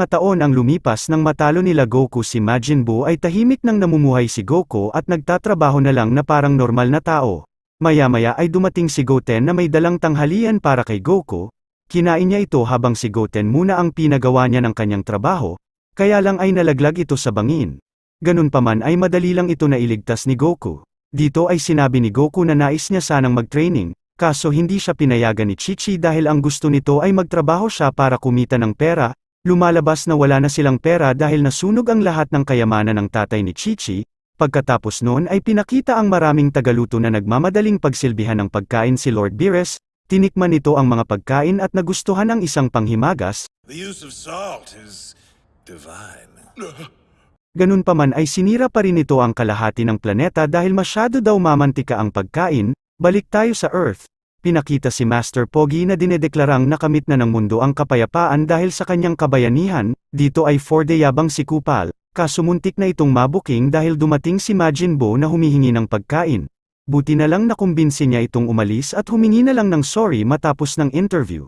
mga taon ang lumipas nang matalo nila Goku si Majin Buu ay tahimik nang namumuhay si Goku at nagtatrabaho na lang na parang normal na tao. Maya-maya ay dumating si Goten na may dalang tanghalian para kay Goku, kinain niya ito habang si Goten muna ang pinagawa niya ng kanyang trabaho, kaya lang ay nalaglag ito sa bangin. Ganun pa man ay madali lang ito nailigtas ni Goku. Dito ay sinabi ni Goku na nais niya sanang mag-training, kaso hindi siya pinayagan ni Chichi dahil ang gusto nito ay magtrabaho siya para kumita ng pera, lumalabas na wala na silang pera dahil nasunog ang lahat ng kayamanan ng tatay ni Chichi, pagkatapos noon ay pinakita ang maraming tagaluto na nagmamadaling pagsilbihan ng pagkain si Lord Beerus, tinikman nito ang mga pagkain at nagustuhan ang isang panghimagas, The use of salt is divine. Ganun pa man ay sinira pa rin ito ang kalahati ng planeta dahil masyado daw mamantika ang pagkain, balik tayo sa Earth. Pinakita si Master Pogi na dinedeklarang nakamit na ng mundo ang kapayapaan dahil sa kanyang kabayanihan, dito ay Forde yabang si Kupal, kaso muntik na itong mabuking dahil dumating si Majin Buu na humihingi ng pagkain. Buti na lang nakumbinsi niya itong umalis at humingi na lang ng sorry matapos ng interview.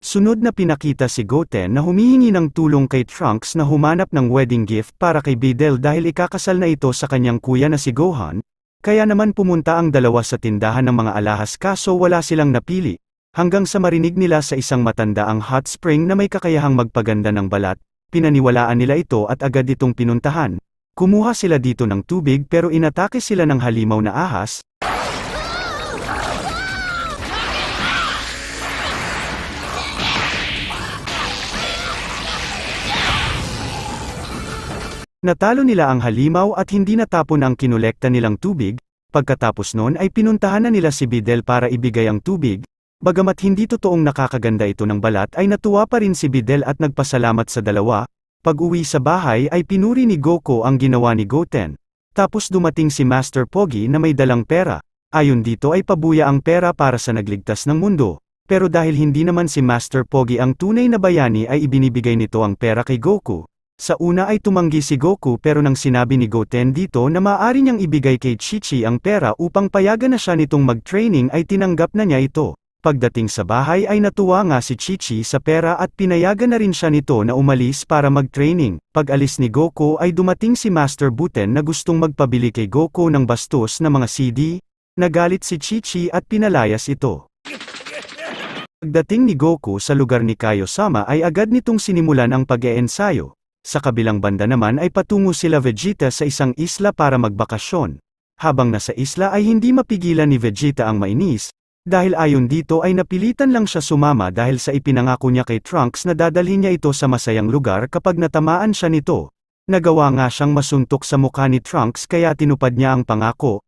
Sunod na pinakita si Goten na humihingi ng tulong kay Trunks na humanap ng wedding gift para kay Videl dahil ikakasal na ito sa kanyang kuya na si Gohan, kaya naman pumunta ang dalawa sa tindahan ng mga alahas kaso wala silang napili, hanggang sa marinig nila sa isang matandaang hot spring na may kakayahang magpaganda ng balat, pinaniwalaan nila ito at agad itong pinuntahan. Kumuha sila dito ng tubig pero inatake sila ng halimaw na ahas, Natalo nila ang halimaw at hindi natapon ang kinolekta nilang tubig, pagkatapos noon ay pinuntahan na nila si Bidel para ibigay ang tubig, bagamat hindi totoong nakakaganda ito ng balat ay natuwa pa rin si Bidel at nagpasalamat sa dalawa, pag uwi sa bahay ay pinuri ni Goku ang ginawa ni Goten. Tapos dumating si Master Pogi na may dalang pera, ayon dito ay pabuya ang pera para sa nagligtas ng mundo, pero dahil hindi naman si Master Pogi ang tunay na bayani ay ibinibigay nito ang pera kay Goku. Sa una ay tumanggi si Goku pero nang sinabi ni Goten dito na maaari niyang ibigay kay Chichi ang pera upang payagan na siya nitong mag-training ay tinanggap na niya ito. Pagdating sa bahay ay natuwa nga si Chichi sa pera at pinayagan na rin siya nito na umalis para mag-training. Pag alis ni Goku ay dumating si Master Buten na gustong magpabili kay Goku ng bastos na mga CD, nagalit si Chichi at pinalayas ito. Pagdating ni Goku sa lugar ni Kaio-sama ay agad nitong sinimulan ang pag-eensayo. Sa kabilang banda naman ay patungo sila Vegeta sa isang isla para magbakasyon. Habang nasa isla ay hindi mapigilan ni Vegeta ang mainis, dahil ayon dito ay napilitan lang siya sumama dahil sa ipinangako niya kay Trunks na dadalhin niya ito sa masayang lugar kapag natamaan siya nito. Nagawa nga siyang masuntok sa mukha ni Trunks kaya tinupad niya ang pangako,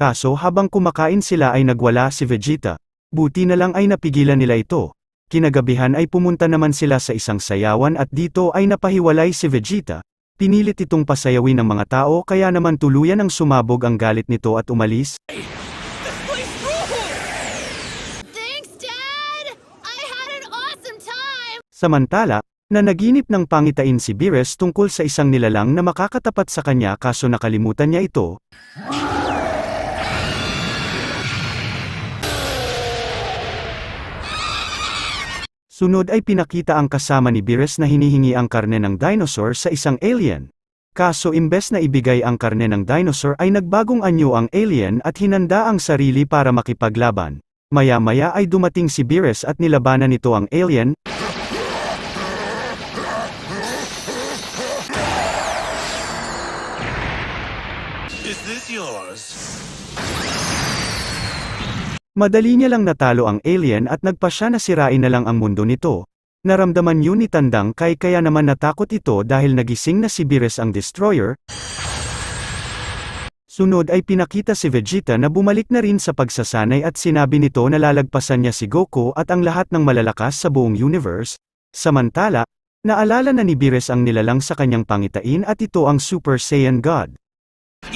Kaso habang kumakain sila ay nagwala si Vegeta. Buti na lang ay napigilan nila ito. Kinagabihan ay pumunta naman sila sa isang sayawan at dito ay napahiwalay si Vegeta. Pinilit itong pasayawin ng mga tao kaya naman tuluyan ang sumabog ang galit nito at umalis. Thanks, Dad! I had an awesome time! Samantala, na naginip ng pangitain si Beerus tungkol sa isang nilalang na makakatapat sa kanya kaso nakalimutan niya ito. Sunod ay pinakita ang kasama ni Beerus na hinihingi ang karne ng dinosaur sa isang alien. Kaso imbes na ibigay ang karne ng dinosaur ay nagbagong anyo ang alien at hinanda ang sarili para makipaglaban. Maya-maya ay dumating si Beerus at nilabanan nito ang alien, Madali niya lang natalo ang alien at nagpa siya na sirain na lang ang mundo nito. Naramdaman yun ni Tandang Kai kaya naman natakot ito dahil nagising na si Beerus ang destroyer. Sunod ay pinakita si Vegeta na bumalik na rin sa pagsasanay at sinabi nito na lalagpasan niya si Goku at ang lahat ng malalakas sa buong universe. Samantala, naalala na ni Beerus ang nilalang sa kanyang pangitain at ito ang Super Saiyan God.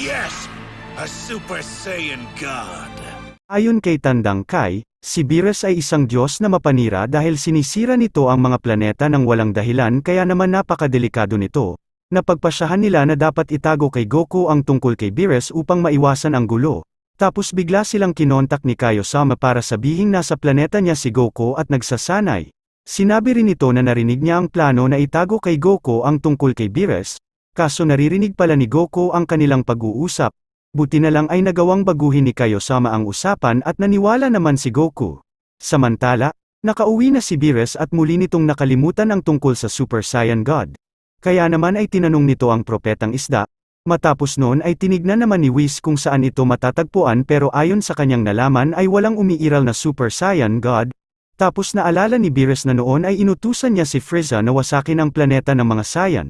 Yes! A Super Saiyan God! Ayon kay Tandang Kai, si Beerus ay isang Diyos na mapanira dahil sinisira nito ang mga planeta ng walang dahilan kaya naman napakadelikado nito. Napagpasyahan nila na dapat itago kay Goku ang tungkol kay Beerus upang maiwasan ang gulo. Tapos bigla silang kinontak ni Kaiosama para sabihing nasa planeta niya si Goku at nagsasanay. Sinabi rin ito na narinig niya ang plano na itago kay Goku ang tungkol kay Beerus, kaso naririnig pala ni Goku ang kanilang pag-uusap. Buti na lang ay nagawang baguhin ni Kaiosama ang usapan at naniwala naman si Goku. Samantala, nakauwi na si Beerus at muli nitong nakalimutan ang tungkol sa Super Saiyan God. Kaya naman ay tinanong nito ang propetang isda, matapos noon ay tinignan naman ni Whis kung saan ito matatagpuan pero ayon sa kanyang nalaman ay walang umiiral na Super Saiyan God, tapos naalala ni Beerus na noon ay inutusan niya si Frieza na wasakin ang planeta ng mga Saiyan.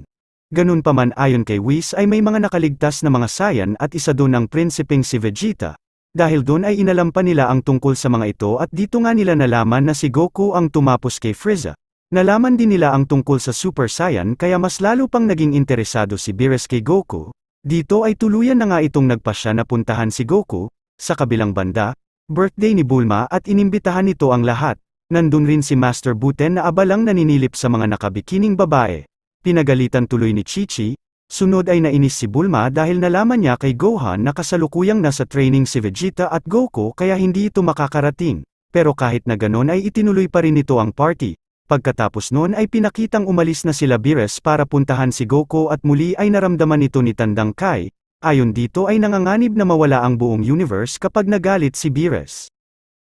Ganun pa man ayon kay Whis ay may mga nakaligtas na mga Saiyan at isa doon ang prinsipeng si Vegeta. Dahil doon ay inalam pa nila ang tungkol sa mga ito at dito nga nila nalaman na si Goku ang tumapos kay Frieza. Nalaman din nila ang tungkol sa Super Saiyan kaya mas lalo pang naging interesado si Beerus kay Goku. Dito ay tuluyan na nga itong nagpasya na puntahan si Goku, sa kabilang banda, birthday ni Bulma at inimbitahan nito ang lahat. Nandun rin si Master Buten na abalang naninilip sa mga nakabikining babae. Pinagalitan tuloy ni Chichi, sunod ay nainis si Bulma dahil nalaman niya kay Gohan na kasalukuyang nasa training si Vegeta at Goku kaya hindi ito makakarating. Pero kahit na ganon ay itinuloy pa rin ito ang party. Pagkatapos noon ay pinakitang umalis na sila Beerus para puntahan si Goku at muli ay naramdaman ito ni Tandang Kai, ayon dito ay nanganganib na mawala ang buong universe kapag nagalit si Beerus.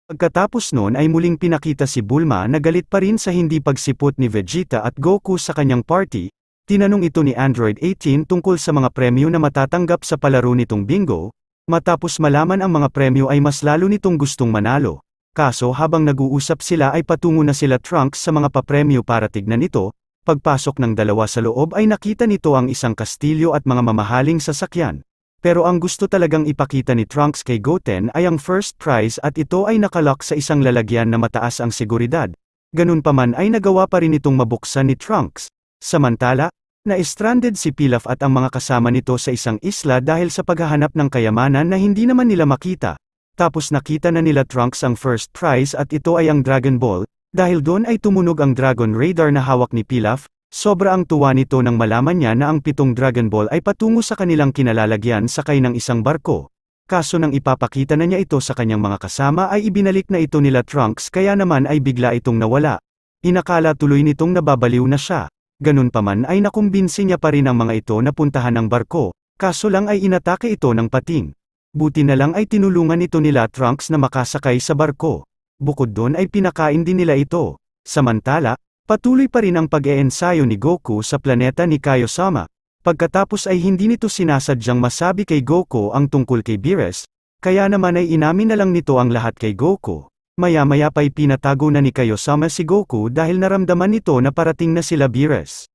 Pagkatapos noon ay muling pinakita si Bulma na galit pa rin sa hindi pagsipot ni Vegeta at Goku sa kanyang party, tinanong ito ni Android 18 tungkol sa mga premyo na matatanggap sa palaro nitong bingo, matapos malaman ang mga premyo ay mas lalo nitong gustong manalo. Kaso habang nag-uusap sila ay patungo na sila Trunks sa mga papremyo para tignan ito, pagpasok ng dalawa sa loob ay nakita nito ang isang kastilyo at mga mamahaling sasakyan. Pero ang gusto talagang ipakita ni Trunks kay Goten ay ang first prize at ito ay nakalock sa isang lalagyan na mataas ang seguridad. Ganun pa man ay nagawa pa rin itong mabuksan ni Trunks. Samantala, na-stranded si Pilaf at ang mga kasama nito sa isang isla dahil sa paghahanap ng kayamanan na hindi naman nila makita. Tapos nakita na nila Trunks ang first prize at ito ay ang Dragon Ball, dahil doon ay tumunog ang Dragon Radar na hawak ni Pilaf, sobra ang tuwa nito nang malaman niya na ang pitong Dragon Ball ay patungo sa kanilang kinalalagyan sakay ng isang barko. Kaso nang ipapakita na niya ito sa kanyang mga kasama ay ibinalik na ito nila Trunks kaya naman ay bigla itong nawala. Inakala tuloy nitong nababaliw na siya. Ganun pa man ay nakumbinsi niya pa rin ang mga ito na puntahan ang barko, kaso lang ay inatake ito ng pating. Buti na lang ay tinulungan ito nila Trunks na makasakay sa barko. Bukod doon ay pinakain din nila ito. Samantala, patuloy pa rin ang pag-eensayo ni Goku sa planeta ni Kaiosama. Pagkatapos ay hindi nito sinasadyang masabi kay Goku ang tungkol kay Beerus, kaya naman ay inamin na lang nito ang lahat kay Goku. Maya-maya pa'y pinatago na ni Kaiosama si Goku dahil naramdaman nito na parating na sila Beerus.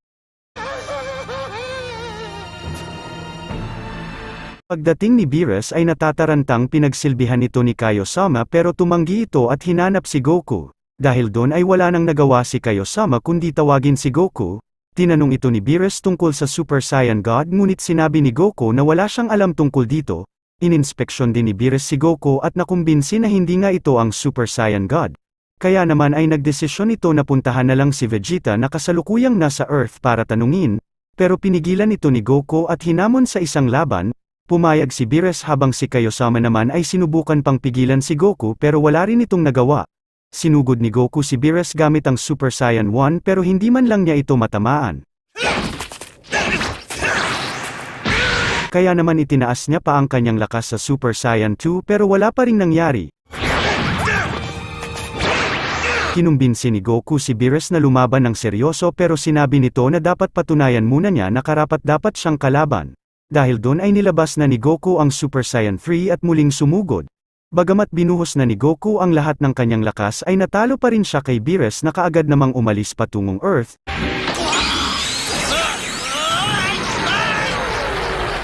Pagdating ni Beerus ay natatarantang pinagsilbihan ito ni Kaiosama pero tumanggi ito at hinanap si Goku. Dahil doon ay wala nang nagawa si Kaiosama kundi tawagin si Goku. Tinanong ito ni Beerus tungkol sa Super Saiyan God ngunit sinabi ni Goku na wala siyang alam tungkol dito. Ininspeksyon din ni Beerus si Goku at nakumbinsi na hindi nga ito ang Super Saiyan God. Kaya naman ay nagdesisyon ito na puntahan na lang si Vegeta na kasalukuyang nasa Earth para tanungin, pero pinigilan ito ni Goku at hinamon sa isang laban, Pumayag si Beerus habang si Kaiosama naman ay sinubukan pang pigilan si Goku pero wala rin itong nagawa. Sinugod ni Goku si Beerus gamit ang Super Saiyan 1 pero hindi man lang niya ito matamaan. Kaya naman itinaas niya pa ang kanyang lakas sa Super Saiyan 2 pero wala pa ring nangyari. Kinumbinsi ni Goku si Beerus na lumaban ng seryoso pero sinabi nito na dapat patunayan muna niya na karapat dapat siyang kalaban. Dahil doon ay nilabas na ni Goku ang Super Saiyan 3 at muling sumugod. Bagamat binuhos na ni Goku ang lahat ng kanyang lakas ay natalo pa rin siya kay Beerus na kaagad namang umalis patungong Earth.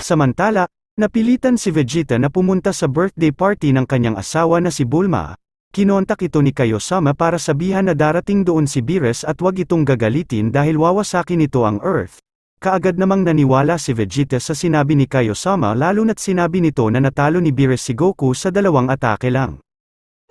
Samantala, napilitan si Vegeta na pumunta sa birthday party ng kanyang asawa na si Bulma. Kinontak ito ni Kaiosama para sabihan na darating doon si Beerus at wag itong gagalitin dahil wawasakin ito ang Earth. Kaagad namang naniwala si Vegeta sa sinabi ni Kaiosama lalo na't sinabi nito na natalo ni Beerus si Goku sa dalawang atake lang.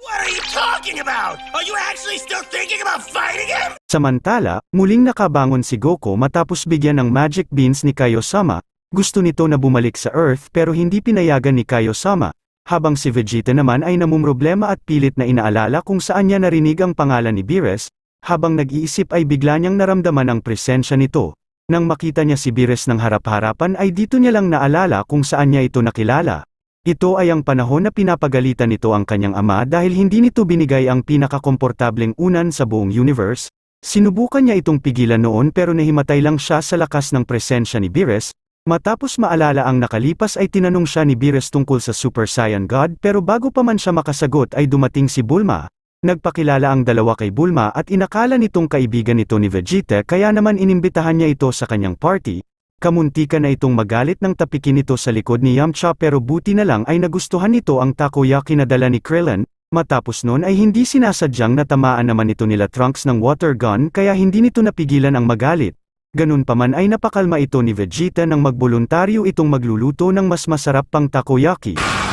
What are you talking about? Are you actually still thinking about fighting him? Samantala, muling nakabangon si Goku matapos bigyan ng magic beans ni Kaiosama, gusto nito na bumalik sa Earth pero hindi pinayagan ni Kaiosama, habang si Vegeta naman ay namumroblema at pilit na inaalala kung saan niya narinig ang pangalan ni Beerus, habang nag-iisip ay bigla niyang naramdaman ang presensya nito. Nang makita niya si Beerus ng harap-harapan ay dito niya lang naalala kung saan niya ito nakilala. Ito ay ang panahon na pinapagalitan nito ang kanyang ama dahil hindi nito binigay ang pinakakomportableng unan sa buong universe. Sinubukan niya itong pigilan noon pero nahimatay lang siya sa lakas ng presensya ni Beerus. Matapos maalala ang nakalipas ay tinanong siya ni Beerus tungkol sa Super Saiyan God pero bago pa man siya makasagot ay dumating si Bulma. Nagpakilala ang dalawa kay Bulma at inakala nitong kaibigan nito ni Vegeta kaya naman inimbitahan niya ito sa kanyang party. Kamuntika na itong magalit ng tapikin nito sa likod ni Yamcha pero buti na lang ay nagustuhan nito ang takoyaki na dala ni Krillin, matapos nun ay hindi sinasadyang natamaan naman ito nila Trunks ng water gun kaya hindi nito napigilan ang magalit. Ganun pa man ay napakalma ito ni Vegeta nang magboluntaryo itong magluluto ng mas masarap pang takoyaki.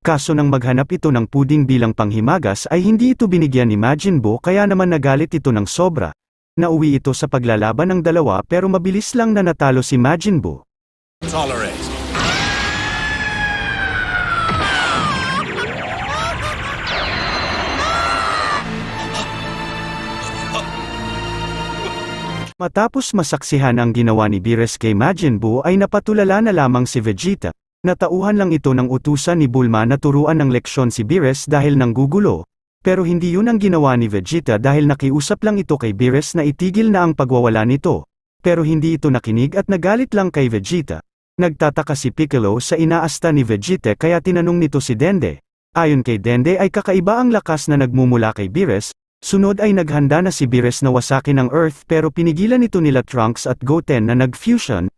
Kaso nang maghanap ito ng puding bilang panghimagas ay hindi ito binigyan ni Majin Buu kaya naman nagalit ito ng sobra. Nauwi ito sa paglalaban ng dalawa pero mabilis lang na natalo si Majin Buu. tolerate. Matapos masaksihan ang ginawa ni Beerus kay Majin Buu ay napatulala na lamang si Vegeta. Natauhan lang ito ng utusan ni Bulma na turuan ng leksyon si Beerus dahil nanggugulo. Pero hindi yun ang ginawa ni Vegeta dahil nakiusap lang ito kay Beerus na itigil na ang pagwawala nito. Pero hindi ito nakinig at nagalit lang kay Vegeta. Nagtataka si Piccolo sa inaasta ni Vegeta kaya tinanong nito si Dende. Ayon kay Dende ay kakaiba ang lakas na nagmumula kay Beerus, Sunod ay naghanda na si Bires na wasakin ang Earth pero pinigilan ito nila Trunks at Goten na nag-fusion.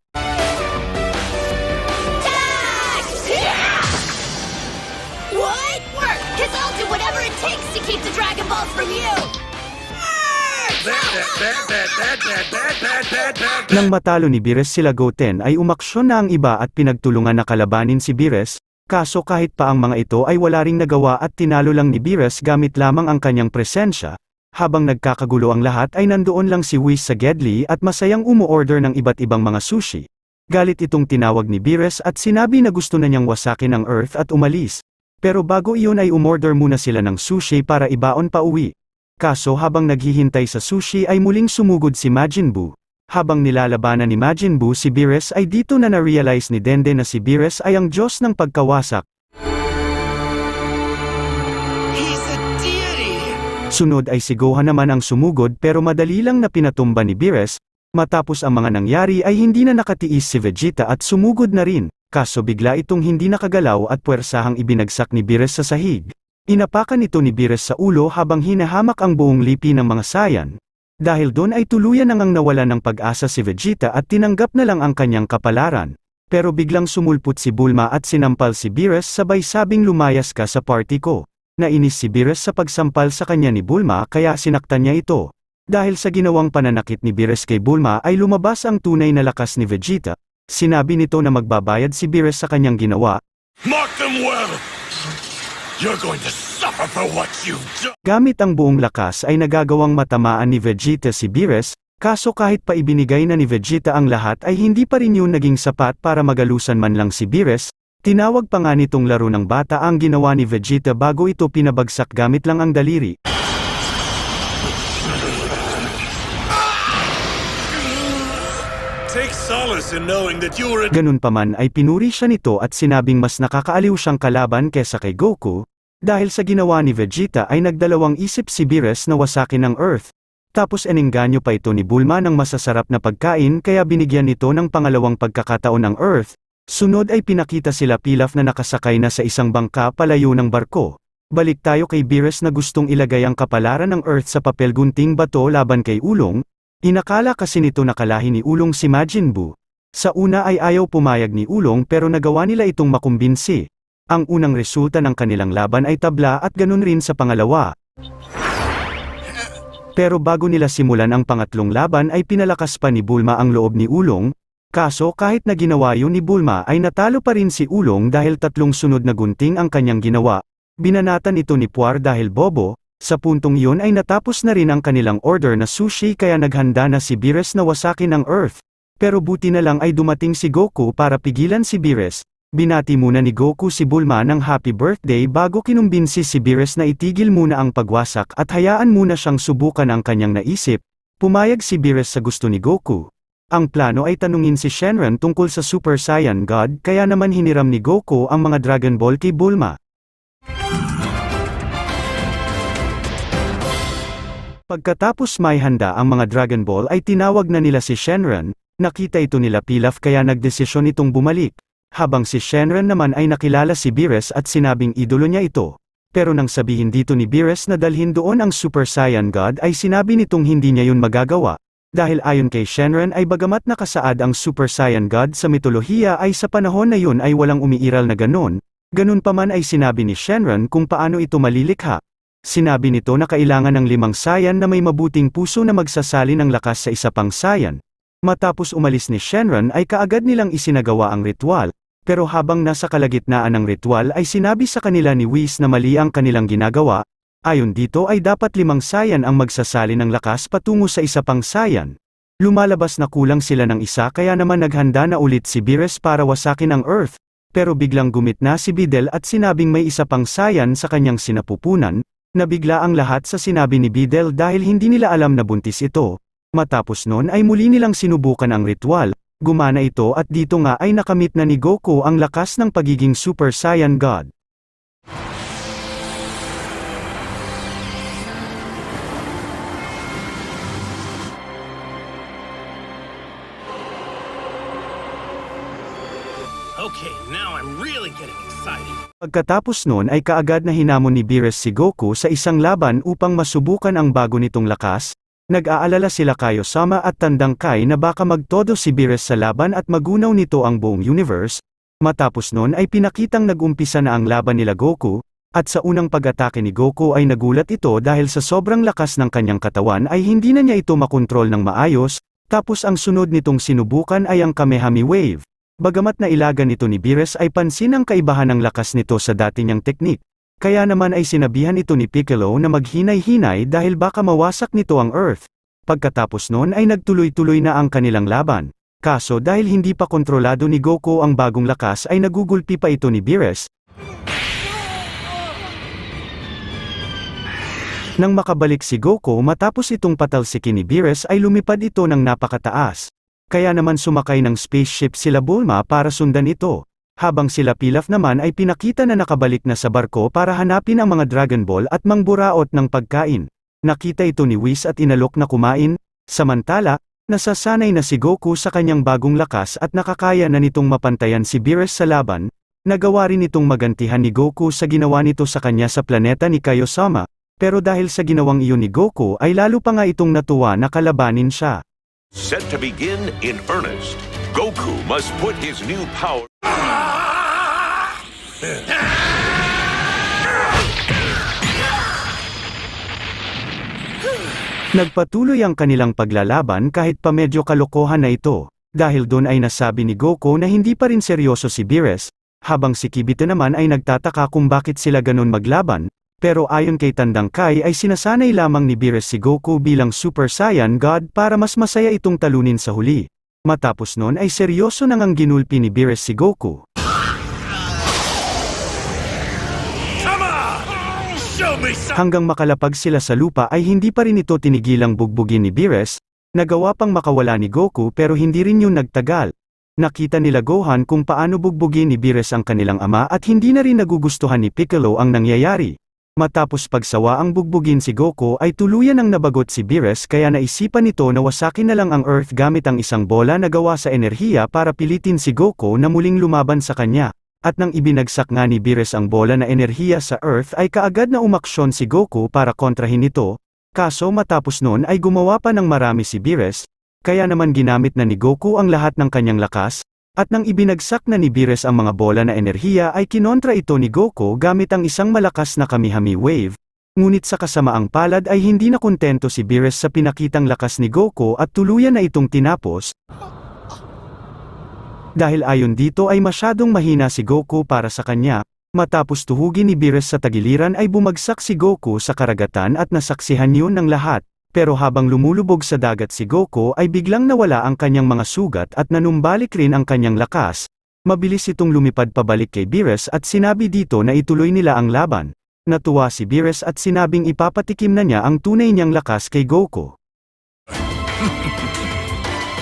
Nang matalo ni Bires sila Goten ay umaksyon na ang iba at pinagtulungan na kalabanin si Bires, kaso kahit pa ang mga ito ay wala ring nagawa at tinalo lang ni Beerus gamit lamang ang kanyang presensya. Habang nagkakagulo ang lahat ay nandoon lang si Whis sa Gedli at masayang umuorder ng iba't ibang mga sushi. Galit itong tinawag ni Beerus at sinabi na gusto na niyang wasakin ang Earth at umalis. Pero bago iyon ay umorder muna sila ng sushi para ibaon pa uwi. Kaso habang naghihintay sa sushi ay muling sumugod si Majin Buu. Habang nilalabanan ni Majin Buu si Beerus ay dito na na-realize ni Dende na si Beerus ay ang Diyos ng pagkawasak. Sunod ay si Gohan naman ang sumugod pero madali lang na pinatumba ni Beerus, matapos ang mga nangyari ay hindi na nakatiis si Vegeta at sumugod na rin, kaso bigla itong hindi nakagalaw at puwersahang ibinagsak ni Beerus sa sahig. Inapakan ito ni Beerus sa ulo habang hinahamak ang buong lipi ng mga Saiyan. Dahil doon ay tuluyan nang ang nawala ng pag-asa si Vegeta at tinanggap na lang ang kanyang kapalaran. Pero biglang sumulpot si Bulma at sinampal si Beerus sabay sabing lumayas ka sa party ko. Nainis si Beerus sa pagsampal sa kanya ni Bulma kaya sinaktan niya ito. Dahil sa ginawang pananakit ni Beerus kay Bulma ay lumabas ang tunay na lakas ni Vegeta. Sinabi nito na magbabayad si Beerus sa kanyang ginawa. Mark them well. You're going to suffer for what you've done. Gamit ang buong lakas ay nagagawang matamaan ni Vegeta si Beerus, kaso kahit pa ibinigay na ni Vegeta ang lahat ay hindi pa rin yun naging sapat para magalusan man lang si Beerus. Tinawag pa nga nitong laro ng bata ang ginawa ni Vegeta bago ito pinabagsak gamit lang ang daliri. Take solace in knowing that you were a Ganun pa man ay pinuri siya nito at sinabing mas nakakaaliw siyang kalaban kesa kay Goku, dahil sa ginawa ni Vegeta ay nagdalawang isip si Beerus na wasakin ang Earth. Tapos enengganyo pa ito ni Bulma ng masasarap na pagkain kaya binigyan nito ng pangalawang pagkakataon ang Earth. Sunod ay pinakita sila Pilaf na nakasakay na sa isang bangka palayo ng barko. Balik tayo kay Beerus na gustong ilagay ang kapalaran ng Earth sa papel gunting bato laban kay Ulong, Inakala kasi nito nakalahi ni Ulong si Majin Buu. Sa una ay ayaw pumayag ni Ulong pero nagawa nila itong makumbinsi. Ang unang resulta ng kanilang laban ay tabla at ganun rin sa pangalawa. Pero bago nila simulan ang pangatlong laban ay pinalakas pa ni Bulma ang loob ni Ulong, Kaso kahit na ginawa yun ni Bulma ay natalo pa rin si Ulong dahil tatlong sunod na gunting ang kanyang ginawa. Binanatan ito ni Puar dahil bobo, sa puntong iyon ay natapos na rin ang kanilang order na sushi kaya naghanda na si Beerus na wasakin ang Earth. Pero buti na lang ay dumating si Goku para pigilan si Beerus. Binati muna ni Goku si Bulma ng happy birthday bago kinumbinsi si Beerus na itigil muna ang pagwasak at hayaan muna siyang subukan ang kanyang naisip. Pumayag si Beerus sa gusto ni Goku. Ang plano ay tanungin si Shenron tungkol sa Super Saiyan God kaya naman hiniram ni Goku ang mga Dragon Ball kay Bulma. Pagkatapos may handa ang mga Dragon Ball ay tinawag na nila si Shenron, nakita ito nila Pilaf kaya nagdesisyon itong bumalik. Habang si Shenron naman ay nakilala si Beerus at sinabing idolo niya ito. Pero nang sabihin dito ni Beerus na dalhin doon ang Super Saiyan God ay sinabi nitong hindi niya yun magagawa. Dahil ayon kay Shenron ay bagamat nakasaad ang Super Saiyan God sa mitolohiya ay sa panahon na yun ay walang umiiral na ganun pa man ay sinabi ni Shenron kung paano ito malilikha. Sinabi nito na kailangan ng limang Saiyan na may mabuting puso na magsasali ng lakas sa isa pang Saiyan. Matapos umalis ni Shenron ay kaagad nilang isinagawa ang ritual, pero habang nasa kalagitnaan ng ritual ay sinabi sa kanila ni Whis na mali ang kanilang ginagawa, ayon dito ay dapat limang Saiyan ang magsasali ng lakas patungo sa isa pang Saiyan. Lumalabas na kulang sila ng isa kaya naman naghanda na ulit si Beerus para wasakin ang Earth, pero biglang gumitna si Bidel at sinabing may isa pang Saiyan sa kanyang sinapupunan, Nabigla ang lahat sa sinabi ni Bidel dahil hindi nila alam na buntis ito. Matapos nun ay muli nilang sinubukan ang ritual, gumana ito at dito nga ay nakamit na ni Goku ang lakas ng pagiging Super Saiyan God. Okay, now I'm really getting excited. Pagkatapos nun ay kaagad na hinamon ni Beerus si Goku sa isang laban upang masubukan ang bago nitong lakas, nag-aalala sila Kayo Sama at Tandang Kai na baka magtodo si Beerus sa laban at magunaw nito ang buong universe, matapos nun ay pinakitang nag-umpisa na ang laban nila Goku, at sa unang pag-atake ni Goku ay nagulat ito dahil sa sobrang lakas ng kanyang katawan ay hindi na niya ito makontrol ng maayos, tapos ang sunod nitong sinubukan ay ang Kamehame Wave. Bagamat nailagan ito ni Beerus ay pansin ang kaibahan ng lakas nito sa dati niyang teknik. Kaya naman ay sinabihan ito ni Piccolo na maghinay-hinay dahil baka mawasak nito ang Earth. Pagkatapos noon ay nagtuloy-tuloy na ang kanilang laban. Kaso dahil hindi pa kontrolado ni Goku ang bagong lakas ay nagugulpi pa ito ni Beerus. Nang makabalik si Goku matapos itong patalsikin ni Beerus ay lumipad ito ng napakataas. Kaya naman sumakay ng spaceship sila Bulma para sundan ito. Habang sila Pilaf naman ay pinakita na nakabalik na sa barko para hanapin ang mga Dragon Ball at mangburaot ng pagkain. Nakita ito ni Whis at inalok na kumain, samantala, nasasanay na si Goku sa kanyang bagong lakas at nakakaya na nitong mapantayan si Beerus sa laban, nagawa rin itong magantihan ni Goku sa ginawa nito sa kanya sa planeta ni Kaiosama, pero dahil sa ginawang iyon ni Goku ay lalo pa nga itong natuwa na kalabanin siya. Set to begin in earnest, Goku must put his new power. Nagpatuloy ang kanilang paglalaban kahit pa medyo kalokohan na ito, dahil doon ay nasabi ni Goku na hindi pa rin seryoso si Beerus, habang si Kibito naman ay nagtataka kung bakit sila ganun maglaban, pero ayon kay Tandang Kai ay sinasanay lamang ni Beerus si Goku bilang Super Saiyan God para mas masaya itong talunin sa huli. Matapos noon ay seryoso nang ang ginulpi ni Beerus si Goku. Hanggang makalapag sila sa lupa ay hindi pa rin ito tinigilang bugbugin ni Beerus, nagawa pang makawala ni Goku pero hindi rin yun nagtagal. Nakita nila Gohan kung paano bugbugin ni Beerus ang kanilang ama at hindi na rin nagugustuhan ni Piccolo ang nangyayari. Matapos pagsawa ang bugbugin si Goku ay tuluyan ang nabagot si Beerus kaya naisipan nito na wasakin na lang ang Earth gamit ang isang bola na gawa sa enerhiya para pilitin si Goku na muling lumaban sa kanya. At nang ibinagsak nga ni Beerus ang bola na enerhiya sa Earth ay kaagad na umaksyon si Goku para kontrahin ito, kaso matapos nun ay gumawa pa ng marami si Beerus, kaya naman ginamit na ni Goku ang lahat ng kanyang lakas, at nang ibinagsak na ni Beerus ang mga bola na enerhiya ay kinontra ito ni Goku gamit ang isang malakas na Kamihami Wave, ngunit sa kasamaang palad ay hindi na kontento si Beerus sa pinakitang lakas ni Goku at tuluyan na itong tinapos, Dahil ayon dito ay masyadong mahina si Goku para sa kanya, matapos tuhugin ni Beerus sa tagiliran ay bumagsak si Goku sa karagatan at nasaksihan yun ng lahat, pero habang lumulubog sa dagat si Goku ay biglang nawala ang kanyang mga sugat at nanumbalik rin ang kanyang lakas, Mabilis itong lumipad pabalik kay Beerus at sinabi dito na ituloy nila ang laban. Natuwa si Beerus at sinabing ipapatikim na niya ang tunay niyang lakas kay Goku.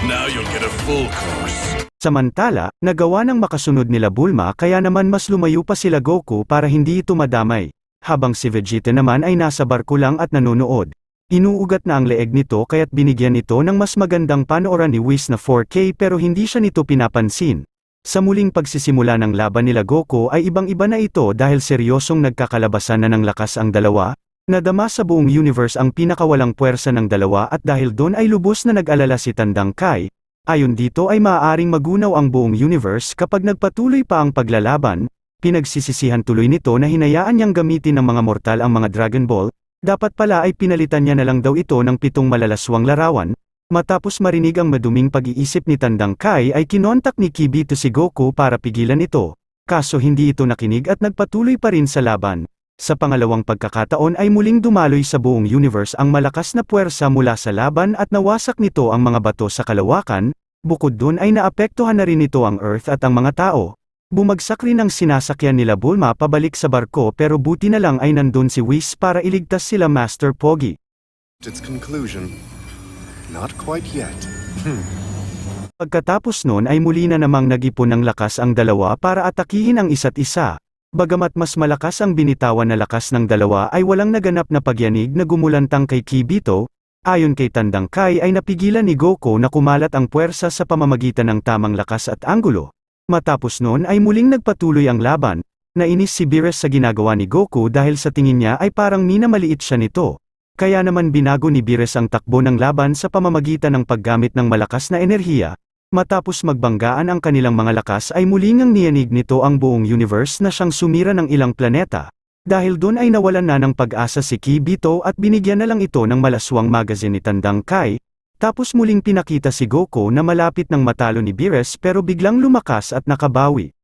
Now you'll get a full course. Samantala, nagawa ng makasunod nila Bulma kaya naman mas lumayo pa sila Goku para hindi ito madamay. Habang si Vegeta naman ay nasa barko lang at nanonood. Inuugat na ang leeg nito kaya't binigyan ito ng mas magandang panooran ni Whis na 4K pero hindi siya nito pinapansin. Sa muling pagsisimula ng laban nila Goku ay ibang-iba na ito dahil seryosong nagkakalabasan na ng lakas ang dalawa, nadama sa buong universe ang pinakawalang puwersa ng dalawa at dahil doon ay lubos na nag-alala si Tandang Kai, ayon dito ay maaaring magunaw ang buong universe kapag nagpatuloy pa ang paglalaban, pinagsisisihan tuloy nito na hinayaan niyang gamitin ng mga mortal ang mga Dragon Ball, dapat pala ay pinalitan niya na lang daw ito ng pitong malalaswang larawan, Matapos marinig ang maduming pag-iisip ni Tandang Kai ay kinontak ni Kibito si Goku para pigilan ito, kaso hindi ito nakinig at nagpatuloy pa rin sa laban. Sa pangalawang pagkakataon ay muling dumaloy sa buong universe ang malakas na puwersa mula sa laban at nawasak nito ang mga bato sa kalawakan, bukod dun ay naapektuhan na rin ito ang Earth at ang mga tao. Bumagsak rin ang sinasakyan nila Bulma pabalik sa barko pero buti na lang ay nandun si Whis para iligtas sila Master Pogi. its conclusion. Not quite yet. Pagkatapos nun ay muli na namang nagipon ng lakas ang dalawa para atakihin ang isa't isa. Bagamat mas malakas ang binitawan na lakas ng dalawa ay walang naganap na pagyanig na gumulantang kay Kibito, ayon kay Tandang Kai ay napigilan ni Goku na kumalat ang puwersa sa pamamagitan ng tamang lakas at anggulo. Matapos nun ay muling nagpatuloy ang laban, nainis si Beerus sa ginagawa ni Goku dahil sa tingin niya ay parang minamaliit siya nito. Kaya naman binago ni Beerus ang takbo ng laban sa pamamagitan ng paggamit ng malakas na enerhiya, Matapos magbanggaan ang kanilang mga lakas ay muling ang niyanig nito ang buong universe na siyang sumira ng ilang planeta. Dahil doon ay nawalan na ng pag-asa si Kibito at binigyan na lang ito ng malaswang magazine ni Tandang Kai, tapos muling pinakita si Goku na malapit ng matalo ni Beerus pero biglang lumakas at nakabawi.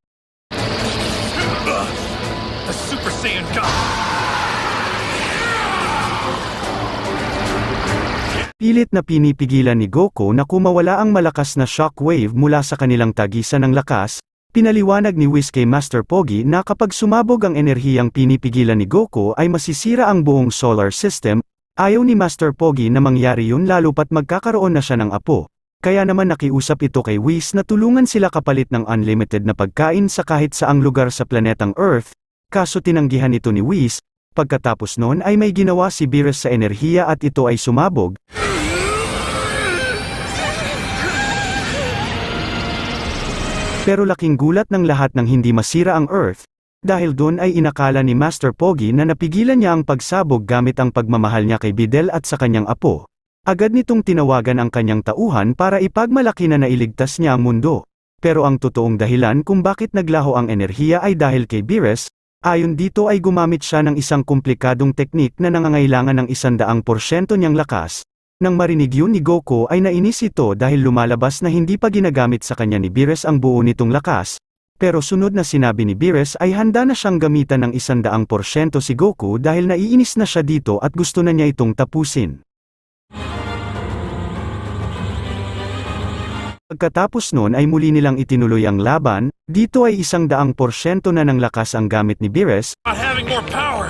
Pilit na pinipigilan ni Goku na kumawala ang malakas na shockwave mula sa kanilang tagisan ng lakas, pinaliwanag ni Whis Master Pogi na kapag sumabog ang enerhiyang pinipigilan ni Goku ay masisira ang buong solar system, ayaw ni Master Pogi na mangyari yun lalo pat magkakaroon na siya ng apo. Kaya naman nakiusap ito kay Whis na tulungan sila kapalit ng unlimited na pagkain sa kahit saang lugar sa planetang Earth, kaso tinanggihan ito ni Whis, pagkatapos noon ay may ginawa si Beerus sa enerhiya at ito ay sumabog, Pero laking gulat ng lahat ng hindi masira ang Earth, dahil doon ay inakala ni Master Pogi na napigilan niya ang pagsabog gamit ang pagmamahal niya kay Bidel at sa kanyang apo. Agad nitong tinawagan ang kanyang tauhan para ipagmalaki na nailigtas niya ang mundo. Pero ang totoong dahilan kung bakit naglaho ang enerhiya ay dahil kay Beerus, ayon dito ay gumamit siya ng isang komplikadong teknik na nangangailangan ng isandaang porsyento niyang lakas, nang marinig yun ni Goku ay nainis ito dahil lumalabas na hindi pa ginagamit sa kanya ni Beerus ang buo nitong lakas, pero sunod na sinabi ni Beerus ay handa na siyang gamitan ng isandaang porsyento si Goku dahil naiinis na siya dito at gusto na niya itong tapusin. Pagkatapos nun ay muli nilang itinuloy ang laban, dito ay isang daang porsyento na ng lakas ang gamit ni Beerus, Not having more power!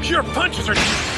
Your punches are.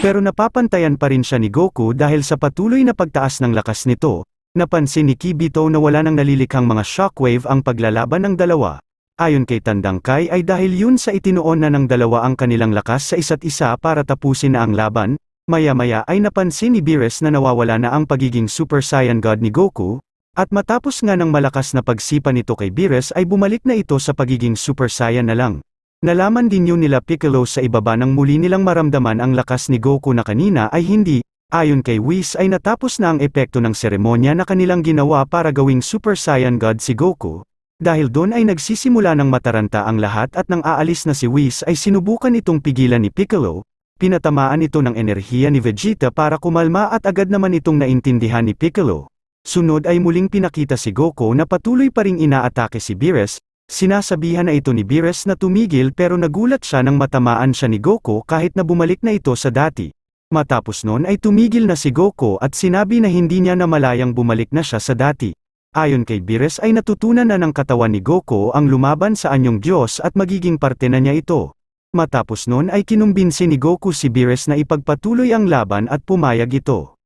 Pero napapantayan pa rin siya ni Goku dahil sa patuloy na pagtaas ng lakas nito, napansin ni Kibito na wala nang nalilikhang mga shockwave ang paglalaban ng dalawa. Ayon kay Tandang Kai ay dahil yun sa itinuon na ng dalawa ang kanilang lakas sa isa't isa para tapusin na ang laban, maya-maya ay napansin ni Beerus na nawawala na ang pagiging Super Saiyan God ni Goku, at matapos nga ng malakas na pagsipa nito kay Beerus ay bumalik na ito sa pagiging Super Saiyan na lang. Nalaman din yun nila Piccolo sa ibaba nang muli nilang maramdaman ang lakas ni Goku na kanina ay hindi, ayon kay Whis ay natapos na ang epekto ng seremonya na kanilang ginawa para gawing Super Saiyan God si Goku. Dahil doon ay nagsisimula ng mataranta ang lahat at nang aalis na si Whis ay sinubukan itong pigilan ni Piccolo, pinatamaan ito ng enerhiya ni Vegeta para kumalma at agad naman itong naintindihan ni Piccolo. Sunod ay muling pinakita si Goku na patuloy pa ring inaatake si Beerus, sinasabihan na ito ni Beerus na tumigil pero nagulat siya nang matamaan siya ni Goku kahit na bumalik na ito sa dati. Matapos nun ay tumigil na si Goku at sinabi na hindi niya na malayang bumalik na siya sa dati. Ayon kay Beerus ay natutunan na ng katawan ni Goku ang lumaban sa anyong Diyos at magiging parte na niya ito. Matapos nun ay kinumbinsi ni Goku si Beerus na ipagpatuloy ang laban at pumayag ito.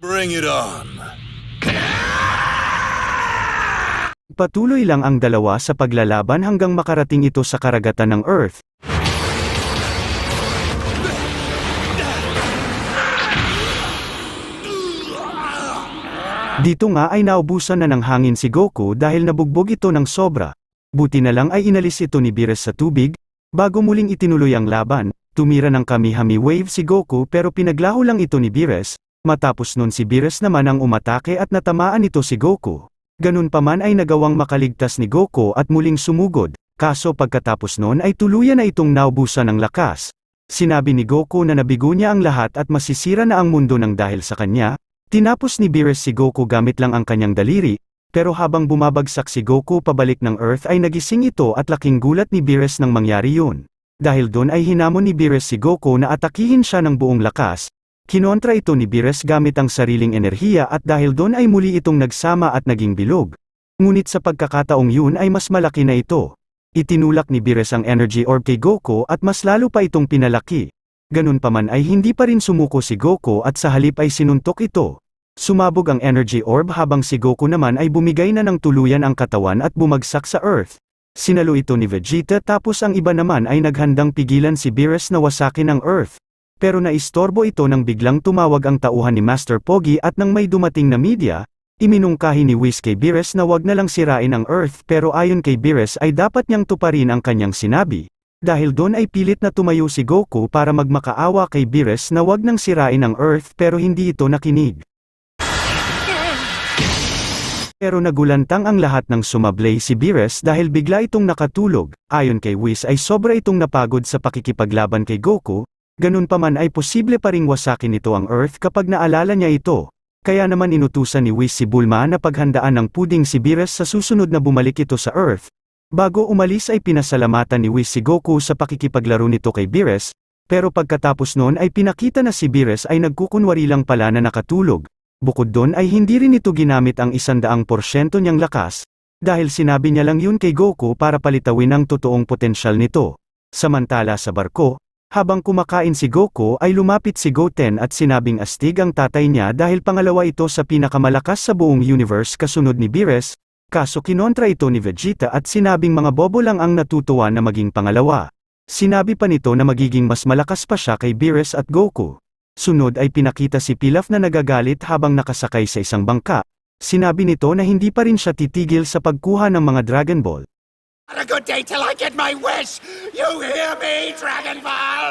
Bring it on. Patuloy lang ang dalawa sa paglalaban hanggang makarating ito sa karagatan ng Earth. Dito nga ay naubusan na ng hangin si Goku dahil nabugbog ito ng sobra. Buti na lang ay inalis ito ni Beerus sa tubig, bago muling itinuloy ang laban, tumira ng Kamihami Wave si Goku pero pinaglaho lang ito ni Beerus, matapos nun si Beerus naman ang umatake at natamaan ito si Goku. Ganun pa man ay nagawang makaligtas ni Goku at muling sumugod, kaso pagkatapos nun ay tuluyan na itong naubusan ng lakas. Sinabi ni Goku na nabigo niya ang lahat at masisira na ang mundo ng dahil sa kanya, tinapos ni Beerus si Goku gamit lang ang kanyang daliri, pero habang bumabagsak si Goku pabalik ng Earth ay nagising ito at laking gulat ni Beerus nang mangyari yun. Dahil doon ay hinamon ni Beerus si Goku na atakihin siya ng buong lakas, Kinontra ito ni Beerus gamit ang sariling enerhiya at dahil doon ay muli itong nagsama at naging bilog. Ngunit sa pagkakataong yun ay mas malaki na ito. Itinulak ni Beerus ang energy orb kay Goku at mas lalo pa itong pinalaki. Ganun pa man ay hindi pa rin sumuko si Goku at sa halip ay sinuntok ito. Sumabog ang energy orb habang si Goku naman ay bumigay na ng tuluyan ang katawan at bumagsak sa Earth. Sinalo ito ni Vegeta tapos ang iba naman ay naghandang pigilan si Beerus na wasakin ang Earth. Pero naistorbo ito nang biglang tumawag ang tauhan ni Master Pogi at nang may dumating na media, iminungkahi ni Whis kay Beerus na wag na lang sirain ang Earth pero ayon kay Beerus ay dapat niyang tuparin ang kanyang sinabi. Dahil doon ay pilit na tumayo si Goku para magmakaawa kay Beerus na wag nang sirain ang Earth pero hindi ito nakinig. Pero nagulantang ang lahat ng sumablay si Beerus dahil bigla itong nakatulog, ayon kay Whis ay sobra itong napagod sa pakikipaglaban kay Goku, ganun pa man ay posible pa ring wasakin nito ang Earth kapag naalala niya ito. Kaya naman inutusan ni Whis si Bulma na paghandaan ng puding si Beerus sa susunod na bumalik ito sa Earth. Bago umalis ay pinasalamatan ni Whis si Goku sa pakikipaglaro nito kay Beerus, pero pagkatapos noon ay pinakita na si Beerus ay nagkukunwari lang pala na nakatulog. Bukod doon ay hindi rin ito ginamit ang isandaang porsyento niyang lakas, dahil sinabi niya lang yun kay Goku para palitawin ang totoong potensyal nito. Samantala sa barko, habang kumakain si Goku ay lumapit si Goten at sinabing astig ang tatay niya dahil pangalawa ito sa pinakamalakas sa buong universe kasunod ni Beerus, kaso kinontra ito ni Vegeta at sinabing mga bobo lang ang natutuwa na maging pangalawa. Sinabi pa nito na magiging mas malakas pa siya kay Beerus at Goku. Sunod ay pinakita si Pilaf na nagagalit habang nakasakay sa isang bangka. Sinabi nito na hindi pa rin siya titigil sa pagkuha ng mga Dragon Ball. Not a good day till I get my wish. You hear me, Dragon Ball?